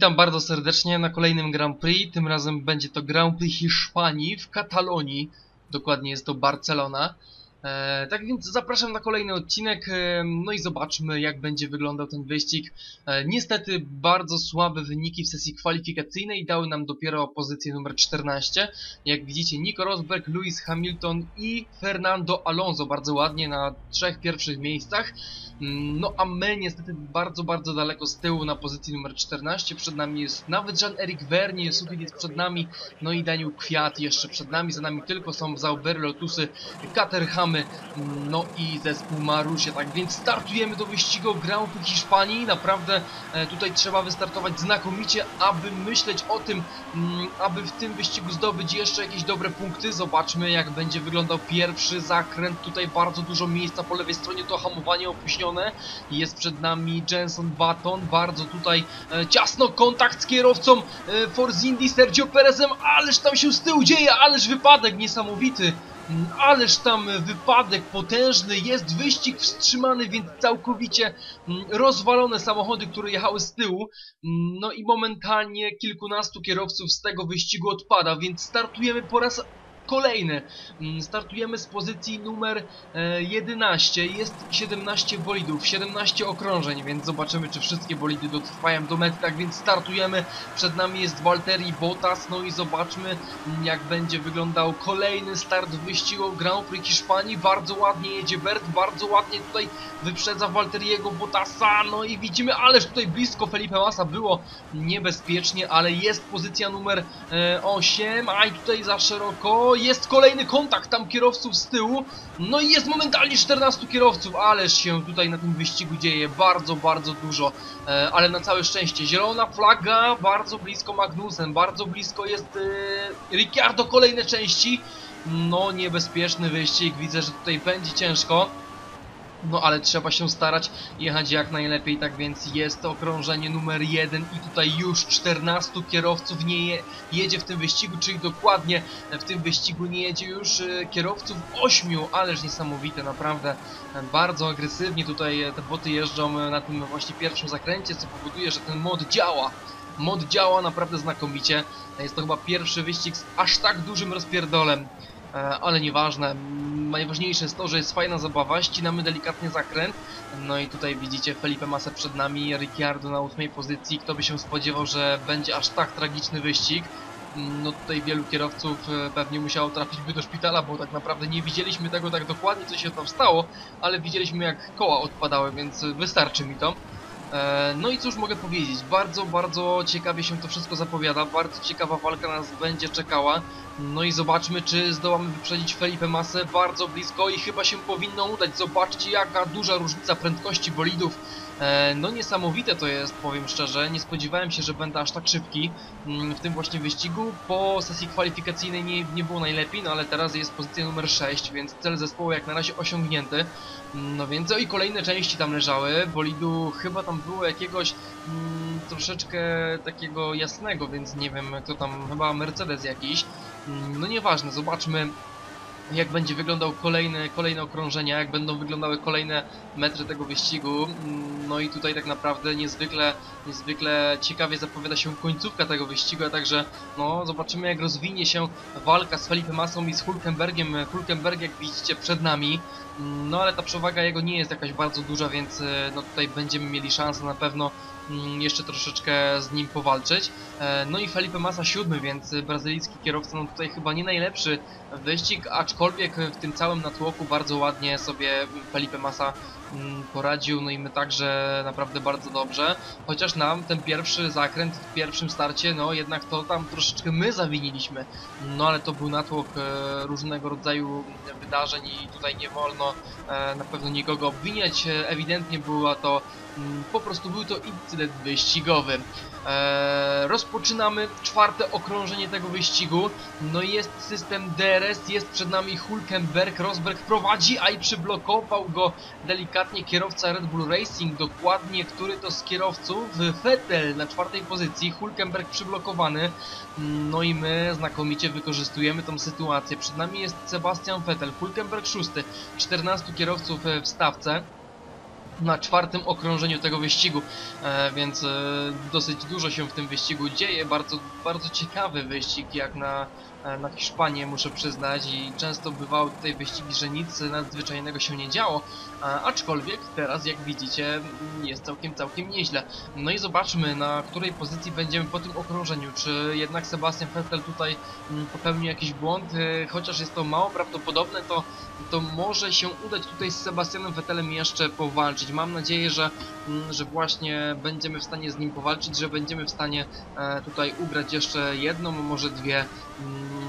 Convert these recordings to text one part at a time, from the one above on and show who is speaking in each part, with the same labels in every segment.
Speaker 1: Witam bardzo serdecznie na kolejnym Grand Prix. Tym razem będzie to Grand Prix Hiszpanii w Katalonii. Dokładnie jest to Barcelona. E, tak więc zapraszam na kolejny odcinek, e, no i zobaczmy jak będzie wyglądał ten wyścig. E, niestety bardzo słabe wyniki w sesji kwalifikacyjnej dały nam dopiero pozycję numer 14. Jak widzicie Nico Rosberg, Lewis Hamilton i Fernando Alonso bardzo ładnie na trzech pierwszych miejscach. Mm, No a my niestety bardzo, bardzo daleko z tyłu na pozycji numer 14. Przed nami jest nawet Jean-Eric Vernier, Sufit jest przed nami, no i Daniel Kwiat jeszcze przed nami. Za nami tylko są Zaubery, Lotusy, Caterhamy, mm, no i zespół Marusie. Tak więc startujemy do wyścigu Grand Prix Hiszpanii. Naprawdę e, tutaj trzeba wystartować znakomicie, aby myśleć o tym, mm, aby w tym wyścigu zdobyć jeszcze jakieś dobre punkty. Zobaczmy jak będzie wyglądał pierwszy zakręt. Tutaj bardzo dużo miejsca po lewej stronie, to hamowanie opóźnione. Jest przed nami Jenson Button, bardzo tutaj e, ciasno kontakt z kierowcą e, Force Indy Sergio Perezem, ależ tam się z tyłu dzieje, ależ wypadek niesamowity. Ależ tam wypadek potężny, jest wyścig wstrzymany, więc całkowicie mm, rozwalone samochody, które jechały z tyłu. Mm, No i momentalnie kilkunastu kierowców z tego wyścigu odpada, więc startujemy po raz kolejny. Mm, Startujemy z pozycji numer e, 11. Jest 17 bolidów, 17 okrążeń, więc zobaczymy, czy wszystkie bolidy dotrwają do mety. Tak więc startujemy. Przed nami jest Valtteri Bottas. No i zobaczmy, mm, jak będzie wyglądał kolejny start wyścigu Grand Prix Hiszpanii. Bardzo ładnie jedzie Bert, bardzo ładnie tutaj wyprzedza Valteriego Bottasa. No i widzimy, ależ tutaj blisko Felipe Massa było niebezpiecznie, ale jest pozycja numer e, 8, a i tutaj za szeroko jest kolejny kontakt tam kierowców z tyłu, no i jest momentalnie 14 kierowców, ależ się tutaj na tym wyścigu dzieje, bardzo, bardzo dużo, e, ale na całe szczęście, zielona flaga, bardzo blisko Magnussen, bardzo blisko jest e, Ricciardo, kolejne części, no niebezpieczny wyścig, widzę, że tutaj będzie ciężko, no ale trzeba się starać jechać jak najlepiej, tak więc jest okrążenie numer 1 i tutaj już 14 kierowców nie je, jedzie w tym wyścigu, czyli dokładnie w tym wyścigu nie jedzie już e, kierowców 8, ależ niesamowite, naprawdę e, bardzo agresywnie tutaj e, te boty jeżdżą na tym właśnie pierwszym zakręcie, co powoduje, że ten mod działa. Mod działa naprawdę znakomicie, jest to chyba pierwszy wyścig z aż tak dużym rozpierdolem. Ale nieważne. Najważniejsze jest to, że jest fajna zabawa, ścinamy delikatnie zakręt. No i tutaj widzicie Felipe Massa przed nami, Ricciardo na ósmej pozycji. Kto by się spodziewał, że będzie aż tak tragiczny wyścig? No tutaj wielu kierowców e, pewnie musiało trafić by do szpitala, bo tak naprawdę nie widzieliśmy tego tak dokładnie, co się tam stało, ale widzieliśmy jak koła odpadały, więc wystarczy mi to. E, No i cóż mogę powiedzieć, bardzo, bardzo ciekawie się to wszystko zapowiada, bardzo ciekawa walka nas będzie czekała. No i zobaczmy, czy zdołamy wyprzedzić Felipe Masę bardzo blisko i chyba się powinno udać. Zobaczcie, jaka duża różnica prędkości bolidów. E, No niesamowite to jest, powiem szczerze. Nie spodziewałem się, że będę aż tak szybki mm, w tym właśnie wyścigu. Po sesji kwalifikacyjnej nie, nie było najlepiej, no ale teraz jest pozycja numer 6, więc cel zespołu jak na razie osiągnięty. Mm, No więc, o i kolejne części tam leżały. Bolidu chyba tam było jakiegoś mm, troszeczkę takiego jasnego, więc nie wiem kto tam, chyba Mercedes jakiś. Mm, No nieważne, zobaczmy jak będzie wyglądał kolejne, kolejne okrążenia, jak będą wyglądały kolejne metry tego wyścigu. No i tutaj tak naprawdę niezwykle, niezwykle ciekawie zapowiada się końcówka tego wyścigu, a także no zobaczymy jak rozwinie się walka z Felipe Massą i z Hulkenbergiem. Hulkenberg jak widzicie przed nami, no ale ta przewaga jego nie jest jakaś bardzo duża, więc e, no tutaj będziemy mieli szansę na pewno mm, jeszcze troszeczkę z nim powalczyć. E, No i Felipe Massa siódmy, więc brazylijski kierowca no tutaj chyba nie najlepszy wyścig, aczkolwiek w tym całym natłoku bardzo ładnie sobie Felipe Massa mm, poradził, no i my także naprawdę bardzo dobrze, chociaż nam ten pierwszy zakręt w pierwszym starcie, no jednak to tam troszeczkę my zawiniliśmy, no ale to był natłok e, różnego rodzaju wydarzeń i tutaj nie wolno e, na pewno nikogo obwiniać, E, ewidentnie była to po prostu był to incydent wyścigowy. E, rozpoczynamy czwarte okrążenie tego wyścigu. No i jest system DRS, jest przed nami Hulkenberg. Rosberg prowadzi, a i przyblokował go delikatnie kierowca Red Bull Racing, dokładnie który to z kierowców Vettel na czwartej pozycji, Hulkenberg przyblokowany. No i my znakomicie wykorzystujemy tą sytuację. Przed nami jest Sebastian Vettel, Hulkenberg szósty, 14 kierowców e, w stawce. Na czwartym okrążeniu tego wyścigu, e, więc e, dosyć dużo się w tym wyścigu dzieje, bardzo, bardzo ciekawy wyścig jak na, na Hiszpanię muszę przyznać i często bywały tutaj wyścigi, że nic nadzwyczajnego się nie działo, e, aczkolwiek teraz jak widzicie mm, jest całkiem, całkiem nieźle. No i zobaczmy na której pozycji będziemy po tym okrążeniu, czy jednak Sebastian Vettel tutaj mm, popełnił jakiś błąd, e, chociaż jest to mało prawdopodobne, to, to może się udać tutaj z Sebastianem Vettelem jeszcze powalczyć. Mam nadzieję, że, mm, że właśnie będziemy w stanie z nim powalczyć, że będziemy w stanie e, tutaj ugrać jeszcze jedną, może dwie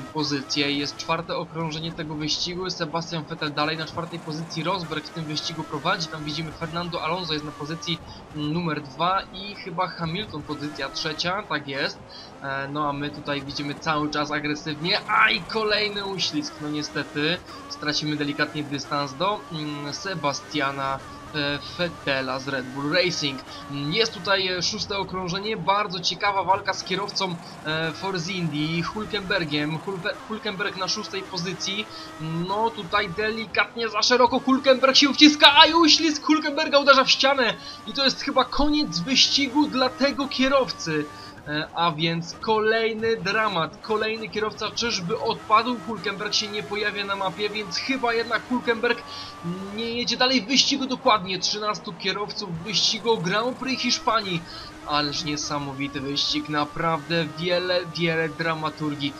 Speaker 1: pozycje. Jest czwarte okrążenie tego wyścigu, Sebastian Vettel dalej na czwartej pozycji, Rosberg w tym wyścigu prowadzi, tam widzimy Fernando Alonso jest na pozycji numer dwa i chyba Hamilton pozycja trzecia, tak jest. E, no a my tutaj widzimy cały czas agresywnie, a i kolejny uślizg, no niestety stracimy delikatnie dystans do mm, Sebastiana e, Vettela z Red Bull Racing. Jest tutaj e, szóste okrążenie, bardzo ciekawa walka z kierowcą e, Force Indy, Hulkenbergiem. Hulkenberg na szóstej pozycji. No tutaj delikatnie za szeroko Hulkenberg się wciska, a i uślizg Hulkenberga uderza w ścianę. I to jest chyba koniec wyścigu dla tego kierowcy. E, A więc kolejny dramat, kolejny kierowca czyżby odpadł, Hulkenberg się nie pojawia na mapie, więc chyba jednak Hulkenberg nie jedzie dalej w wyścigu dokładnie. 13 kierowców w wyścigu Grand Prix Hiszpanii. Ależ niesamowity wyścig, naprawdę wiele, wiele dramaturgii,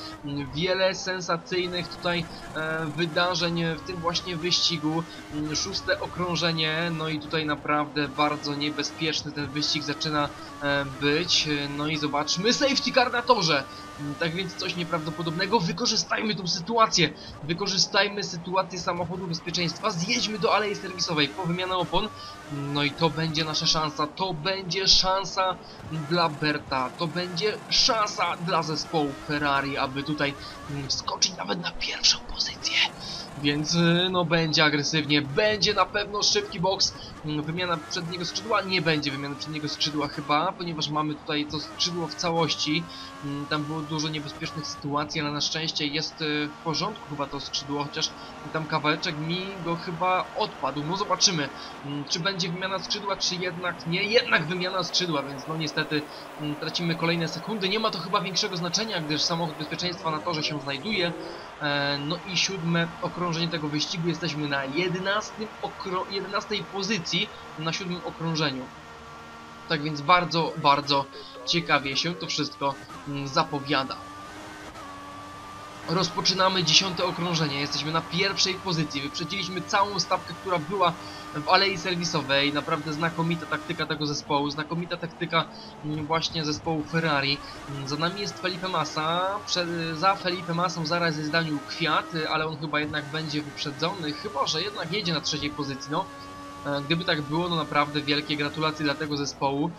Speaker 1: wiele sensacyjnych tutaj e, wydarzeń w tym właśnie wyścigu. Mm, Szóste okrążenie, no i tutaj naprawdę bardzo niebezpieczny ten wyścig zaczyna e, być. No i zobaczmy, safety car na torze. Mm, Tak więc coś nieprawdopodobnego, wykorzystajmy tą sytuację, wykorzystajmy sytuację samochodu bezpieczeństwa, zjedźmy do alei serwisowej po wymianę opon, no i to będzie nasza szansa, to będzie szansa dla Berta, to będzie szansa dla zespołu Ferrari, aby tutaj wskoczyć nawet na pierwszą pozycję. Więc y, no będzie agresywnie, będzie na pewno szybki boks, Mm, wymiana przedniego skrzydła, nie będzie wymiany przedniego skrzydła chyba, ponieważ mamy tutaj to skrzydło w całości, Mm, tam było dużo niebezpiecznych sytuacji, ale na szczęście jest y, w porządku chyba to skrzydło, chociaż tam kawałeczek mi go chyba odpadł, no zobaczymy, Mm, czy będzie wymiana skrzydła, czy jednak nie, jednak wymiana skrzydła, więc no niestety tracimy kolejne sekundy, nie ma to chyba większego znaczenia, gdyż samochód bezpieczeństwa na torze się znajduje, E, No i siódme okrążenie tego wyścigu. Jesteśmy na 11, okro 11 pozycji na siódmym okrążeniu. Tak więc bardzo, bardzo ciekawie się to wszystko mm, zapowiada. Rozpoczynamy dziesiąte okrążenie. Jesteśmy na pierwszej pozycji. Wyprzedziliśmy całą stawkę, która była w alei serwisowej. Naprawdę znakomita taktyka tego zespołu. Znakomita taktyka mm, właśnie zespołu Ferrari. Mm, Za nami jest Felipe Massa. Za Felipe Massą zaraz jest Daniel Kwiat, ale on chyba jednak będzie wyprzedzony. Chyba, że jednak jedzie na trzeciej pozycji. No, E, Gdyby tak było, no naprawdę wielkie gratulacje dla tego zespołu.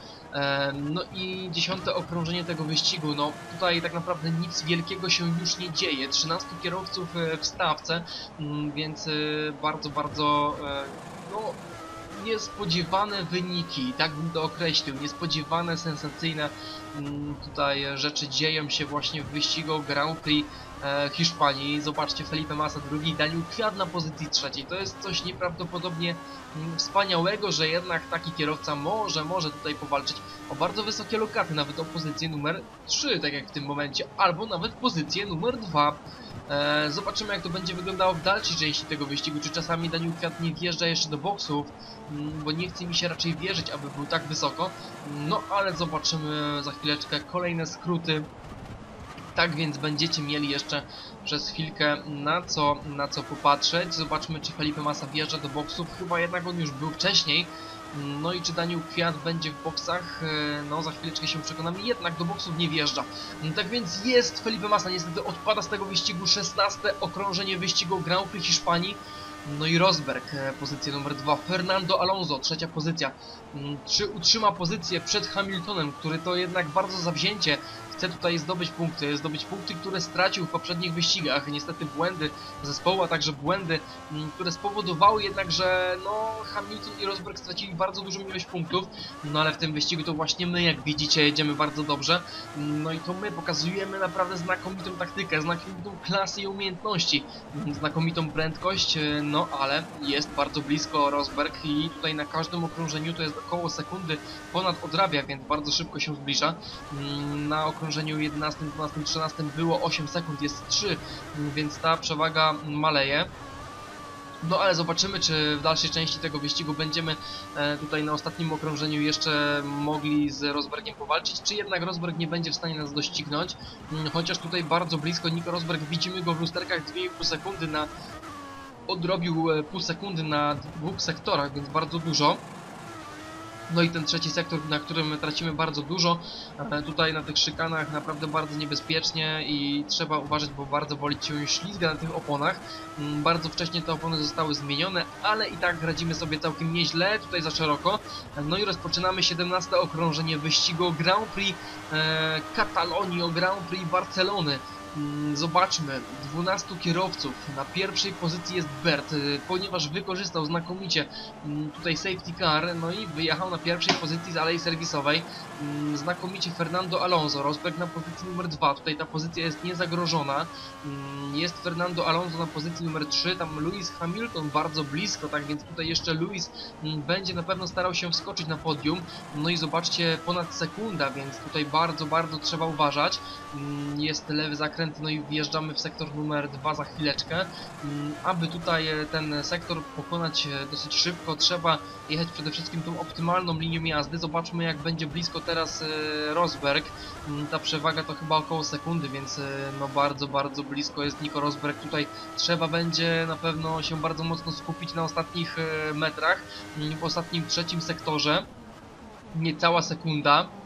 Speaker 1: No i dziesiąte okrążenie tego wyścigu, no tutaj tak naprawdę nic wielkiego się już nie dzieje. 13 kierowców e, w stawce, mm, więc e, bardzo, bardzo e, no, niespodziewane wyniki, tak bym to określił, niespodziewane, sensacyjne mm, tutaj rzeczy dzieją się właśnie w wyścigu Grand Prix Hiszpanii. Zobaczcie, Felipe Massa drugi, Daniel Kwiat na pozycji trzeciej. To jest coś nieprawdopodobnie mm, wspaniałego, że jednak taki kierowca może, może tutaj powalczyć o bardzo wysokie lokaty, nawet o pozycję numer 3, tak jak w tym momencie, albo nawet pozycję numer 2. E, zobaczymy jak to będzie wyglądało w dalszej części tego wyścigu, czy czasami Daniel Kwiat nie wjeżdża jeszcze do boksów, mm, bo nie chce mi się raczej wierzyć, aby był tak wysoko. No ale zobaczymy za chwileczkę kolejne skróty. Tak więc będziecie mieli jeszcze przez chwilkę na co, na co popatrzeć. Zobaczmy czy Felipe Massa wjeżdża do boksów. Chyba jednak on już był wcześniej. No i czy Daniel Kwiat będzie w boksach? E, No za chwileczkę się przekonamy. Jednak do boksów nie wjeżdża. Tak więc jest Felipe Massa. Niestety odpada z tego wyścigu 16 okrążenie wyścigu Grand Prix Hiszpanii. No i Rosberg, e, pozycja numer 2. Fernando Alonso, trzecia pozycja. Mm, Czy utrzyma pozycję przed Hamiltonem, który to jednak bardzo zawzięcie chce tutaj zdobyć punkty, zdobyć punkty, które stracił w poprzednich wyścigach. Niestety błędy zespołu, a także błędy, mm, które spowodowały jednak, że no Hamilton i Rosberg stracili bardzo dużą ilość punktów, no ale w tym wyścigu to właśnie my, jak widzicie, jedziemy bardzo dobrze. No i to my pokazujemy naprawdę znakomitą taktykę, znakomitą klasę i umiejętności, znakomitą prędkość, no ale jest bardzo blisko Rosberg i tutaj na każdym okrążeniu to jest około sekundy ponad odrabia, więc bardzo szybko się zbliża. Na okrążeniu 11, 12, 13 było 8 sekund, jest 3, więc ta przewaga maleje. No ale zobaczymy, czy w dalszej części tego wyścigu będziemy e, tutaj na ostatnim okrążeniu jeszcze mogli z Rosbergiem powalczyć, czy jednak Rosberg nie będzie w stanie nas doścignąć. Mm, chociaż tutaj bardzo blisko Nico Rosberg, widzimy go w lusterkach 2,5 sekundy na... Odrobił e, pół sekundy na dwóch sektorach, więc bardzo dużo. No i ten trzeci sektor, na którym tracimy bardzo dużo. E, tutaj na tych szykanach naprawdę bardzo niebezpiecznie i trzeba uważać, bo bardzo boli się ślizga na tych oponach. Mm, bardzo wcześnie te opony zostały zmienione, ale i tak radzimy sobie całkiem nieźle, tutaj za szeroko. No i rozpoczynamy 17 okrążenie wyścigu Grand Prix e, Katalonii, o Grand Prix Barcelony. Mm, zobaczmy, 12 kierowców, na pierwszej pozycji jest Bert, y, ponieważ wykorzystał znakomicie mm, tutaj safety car, no i wyjechał na pierwszej pozycji z alei serwisowej, mm, znakomicie Fernando Alonso, Rosberg na pozycji numer 2, tutaj ta pozycja jest niezagrożona, jest Fernando Alonso na pozycji numer 3, tam Lewis Hamilton bardzo blisko, tak więc tutaj jeszcze Lewis będzie na pewno starał się wskoczyć na podium, no i zobaczcie, ponad sekunda, więc tutaj bardzo, bardzo trzeba uważać, jest lewy zakręt zakręt, no i wjeżdżamy w sektor numer 2 za chwileczkę. Mm, aby tutaj e, ten sektor pokonać e, dosyć szybko, trzeba jechać przede wszystkim tą optymalną linią jazdy. Zobaczmy jak będzie blisko teraz e, Rosberg. Mm, ta przewaga to chyba około sekundy, więc no bardzo, bardzo blisko jest Nico Rosberg. Tutaj trzeba będzie na pewno się bardzo mocno skupić na ostatnich metrach, mm, w ostatnim trzecim sektorze. Niecała sekunda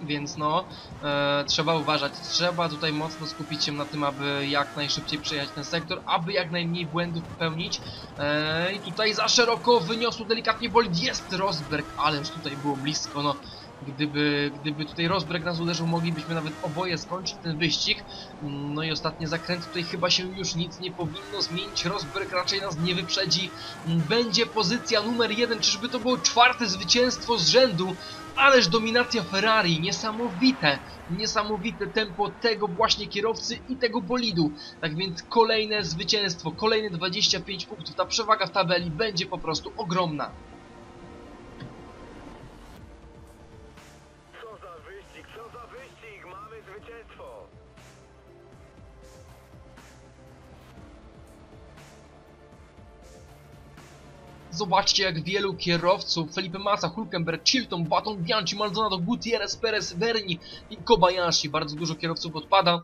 Speaker 1: więc no, e, trzeba uważać, trzeba tutaj mocno skupić się na tym, aby jak najszybciej przejechać ten sektor, aby jak najmniej błędów popełnić. E, i tutaj za szeroko wyniosł delikatnie bolid, jest Rosberg, ależ tutaj było blisko, no Gdyby, gdyby tutaj Rosberg nas uderzył, moglibyśmy nawet oboje skończyć ten wyścig. No i ostatnie zakręt, tutaj chyba się już nic nie powinno zmienić. Rosberg raczej nas nie wyprzedzi. Będzie pozycja numer jeden. Czyżby to było czwarte zwycięstwo z rzędu? Ależ dominacja Ferrari, niesamowite, niesamowite tempo tego właśnie kierowcy i tego bolidu. Tak więc kolejne zwycięstwo, kolejne 25 punktów, ta przewaga w tabeli będzie po prostu ogromna. Zobaczcie jak wielu kierowców, Felipe Massa, Hulkenberg, Chilton, Baton, Bianchi, Maldonado, Gutierrez, Perez, Verni i Kobayashi. Bardzo dużo kierowców odpada.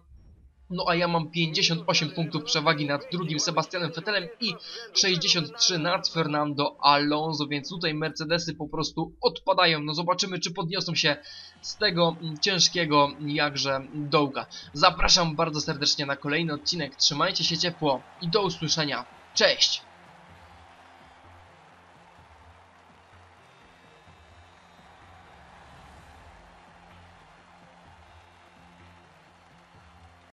Speaker 1: No a ja mam 58 punktów przewagi nad drugim Sebastianem Vettelem i 63 nad Fernando Alonso, więc tutaj Mercedesy po prostu odpadają. No zobaczymy, czy podniosą się z tego ciężkiego jakże dołka. Zapraszam bardzo serdecznie na kolejny odcinek. Trzymajcie się ciepło i do usłyszenia. Cześć!